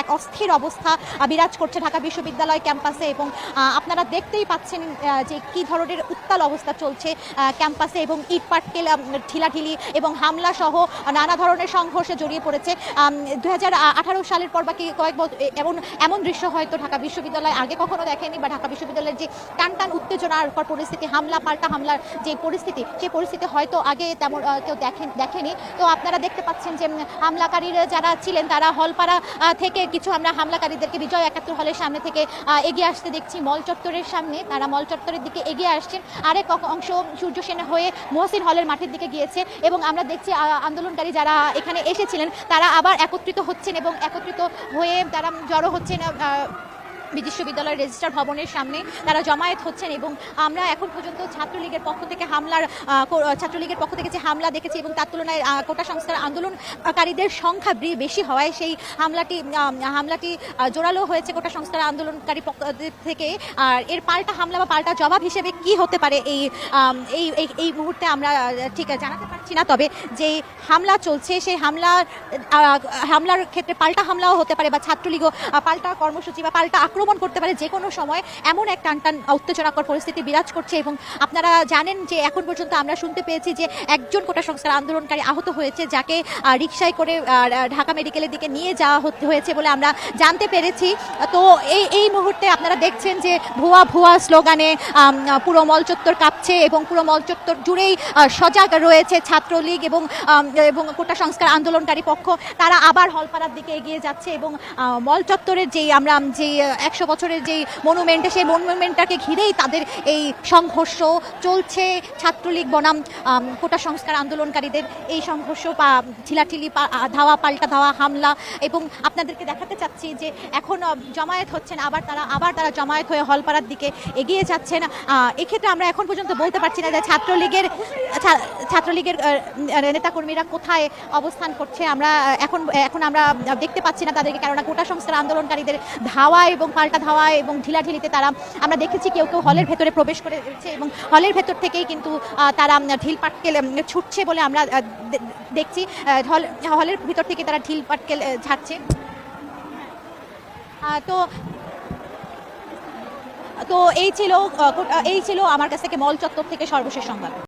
এক অস্থির অবস্থা বিরাজ করছে ঢাকা বিশ্ববিদ্যালয় ক্যাম্পাসে এবং আপনারা দেখতেই পাচ্ছেন যে কি ধরনের উত্তাল অবস্থা চলছে ক্যাম্পাসে এবং ইট পাটকেল আম, ঢিলাঢিলি এবং হামলা সহ নানা ধরনের সংঘর্ষে জড়িয়ে পড়েছে। দু হাজার আঠারো সালের পর বাকি কয়েক এমন এমন দৃশ্য হয়তো ঢাকা বিশ্ববিদ্যালয় আগে কখনো দেখেনি বা ঢাকা বিশ্ববিদ্যালয়ের যে টান টান উত্তেজনার পর পরিস্থিতি হামলা পাল্টা হামলার যে পরিস্থিতি সেই পরিস্থিতি হয়তো আগে তেমন কেউ দেখেন দেখেনি। তো আপনারা দেখতে পাচ্ছেন যে হামলাকারীরা যারা ছিলেন তারা হলপাড়া থেকে কিছু আমরা হামলাকারীদেরকে বিজয় একাত্তর হলের সামনে থেকে এগিয়ে আসতে দেখছি। মল চত্বরের সামনে তারা মল চত্বরের দিকে এগিয়ে আসছেন। আরেক অংশ সূর্য সেনা হয়ে মহসিন হলের মাঠের দিকে গিয়েছে এবং আমরা দেখছি আন্দোলনকারী যারা এখানে এসেছিলেন, তারা আবার একত্রিত হচ্ছেন এবং একত্রিত হয়ে তারা জড়ো হচ্ছেন বিশ্ববিদ্যালয়ের রেজিস্ট্রার ভবনের সামনে তারা জমায়েত হচ্ছেন এবং আমরা এখন পর্যন্ত ছাত্রলীগের পক্ষ থেকে হামলার ছাত্রলীগের পক্ষ থেকে যে হামলা দেখেছি এবং তার তুলনায় কোটা সংস্থার আন্দোলনকারীদের সংখ্যা বেশি হওয়ায় সেই হামলাটি হামলাটি জোরালো হয়েছে কোটা সংস্থার আন্দোলনকারী পক্ষ থেকে। আর এর পাল্টা হামলা বা পাল্টা জবাব হিসেবে কি হতে পারে এই এই, এই- মুহূর্তে আমরা ঠিক জানাতে পারছি না। তবে যে হামলা চলছে, সেই হামলার হামলার ক্ষেত্রে পাল্টা হামলাও হতে পারে বা ছাত্রলীগও পাল্টা কর্মসূচি বা পাল্টা আক্রমণ করতে পারে যে কোনো সময়, এমন এক টান টান উত্তেজনাকর পরিস্থিতি বিরাজ করছে এবং আপনারা জানেন যে এখন পর্যন্ত আমরা শুনতে পেয়েছি যে একজন কোটা সংস্কার আন্দোলনকারী আহত হয়েছে যাকে রিক্সায় করে ঢাকা মেডিকেলের দিকে নিয়ে যাওয়া হয়েছে বলে আমরা জানতে পেরেছি। তো এই এই মুহূর্তে আপনারা দেখছেন যে ভুয়া ভুয়া স্লোগানে পুরো মল চত্বর কাঁপছে এবং পুরো মল চত্বর জুড়েই সজাগ রয়েছে ছাত্রলীগ এবং এবং কোটা সংস্কার আন্দোলনকারী পক্ষ। তারা আবার হলপাড়ার দিকে এগিয়ে যাচ্ছে এবং মল চত্বরের যেই, আমরা যে একশো বছরের যেই মনুমেন্ট সেই মনুমেন্টটাকে ঘিরেই তাদের এই সংঘর্ষ চলছে। ছাত্রলীগ বনাম কোটা সংস্কার আন্দোলনকারীদের এই সংঘর্ষ বা আহ, ধাওয়া পাল্টা ধাওয়া হামলা এবং আপনাদেরকে দেখাতে চাচ্ছি যে এখন জমায়েত হচ্ছেন আবার তারা আবার তারা জমায়েত হয়ে হলপাড়ার দিকে এগিয়ে যাচ্ছেন। এক্ষেত্রে আমরা এখন পর্যন্ত বলতে পারছি না যে ছাত্রলীগের ছাত্রলীগের নেতাকর্মীরা কোথায় অবস্থান করছে। আমরা এখন এখন আমরা দেখতে পাচ্ছি না তাদেরকে কেননা কোটা সংস্কার আন্দোলনকারীদের ধাওয়া এবং পাল্টা ধাওয়া এবং ঢিলাঢিলিতে তারা, আমরা দেখেছি কেউ কেউ হলের ভেতরে প্রবেশ করেছে এবং হলের ভেতর থেকেই কিন্তু তারা ঢিল পাটকেল ছুটছে বলে আমরা দেখছি। হল, হলের ভিতর থেকে তারা ঢিল পাটকেল ঝাড়ছে। তো তো এই ছিল এই ছিল আমার কাছ থেকে মল চত্বর থেকে সর্বশেষ সংবাদ।